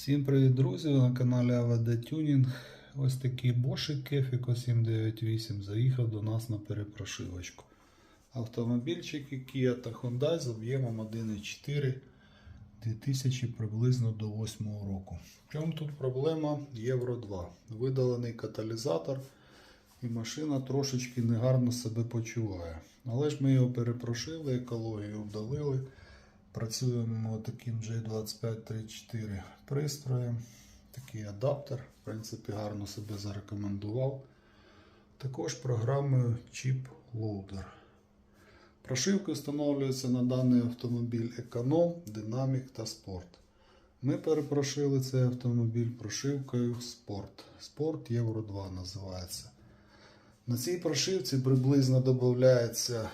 Всім привіт, друзі! Ви на каналі AVD Tuning. Ось такий бошик Кефіко 798 заїхав до нас на перепрошивочку. Автомобільчики Kia та Hyundai з об'ємом 1,4 2000 приблизно до 8 року. В чому тут проблема? Євро 2. Видалений каталізатор і машина трошечки негарно себе почуває. Але ж ми його перепрошили, екологію вдалили. Працюємо таким J2534 пристроєм. Такий адаптер, в принципі, гарно себе зарекомендував. Також програмою Chip Loader. Прошивки встановлюються на даний автомобіль Економ, Динамік та Спорт. Ми перепрошили цей автомобіль прошивкою Sport. Sport Euro 2 називається. На цій прошивці приблизно додається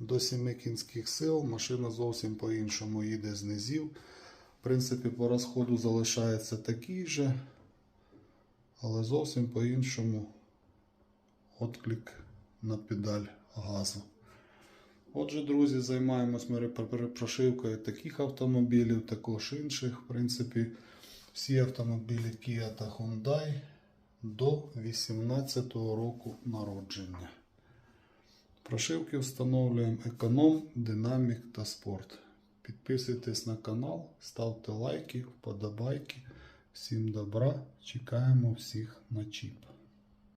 до 7 кінських сил. Машина зовсім по-іншому їде з низів. В принципі, по розходу залишається такий же, але зовсім по-іншому отклик на педаль газу. Отже, друзі, займаємось ми прошивкою таких автомобілів, також інших. В принципі, всі автомобілі Kia та Hyundai до 18 року народження. Прошивки встановлюємо економ, динамік та спорт. Підписуйтесь на канал, ставте лайки, вподобайки. Всім добра. Чекаємо всіх на чіп.